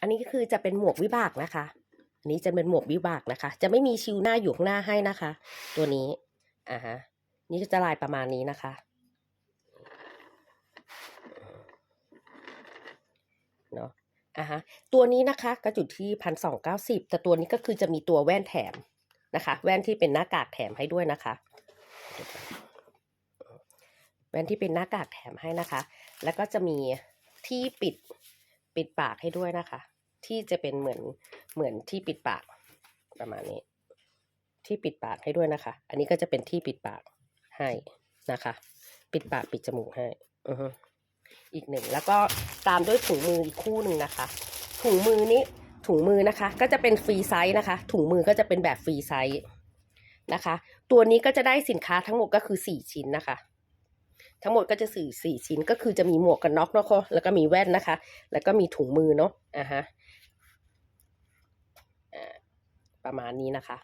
อันนี้ก็คือจะเป็นหมวกวิบากนะคะ อันนี้จะเป็นหมวกวิบากนะคะ จะไม่มีชิวหน้าอยู่ข้างหน้าให้นะคะ ตัวนี้อ่าฮะนี่จะลายประมาณนี้นะคะ เนาะอ่าฮะ ตัวนี้นะคะก็จุดที่พันสองเก้าสิบแต่ตัวนี้ก็คือจะมีตัวแว่นแถมนะคะ แว่นที่เป็นหน้ากากแถมให้ด้วยนะคะ แว่นที่เป็นหน้ากากแถมให้นะคะ แล้วก็จะมีที่ปิด ปิดปากให้ด้วยนะคะ ที่จะเป็นเหมือนเหมือนที่ปิดปากประมาณนี้ ที่ปิดปากให้ด้วยนะคะ อันนี้ก็จะเป็นที่ปิดปากให้นะคะ ปิดปากปิดจมูกให้อืออีกหนึ่งแล้วก็ตามด้วยถุงมืออีกคู่หนึ่งนะคะ ถุงมือนี้ถุงมือนะคะ ก็จะเป็นฟรีไซส์นะคะ ถุงมือก็จะเป็นแบบฟรีไซส์นะคะ ตัวนี้ก็จะได้สินค้าทั้งหมดก็คือสี่ชิ้นนะคะ ทั้งหมดก็จะสื่อสี่ชิ้นก็คือจะมีหมวกกันน็อกเนาะแล้วก็มีแว่นนะคะ แล้วก็มีถุงมือเนาะอ่าฮะอ่าประมาณนี้นะคะ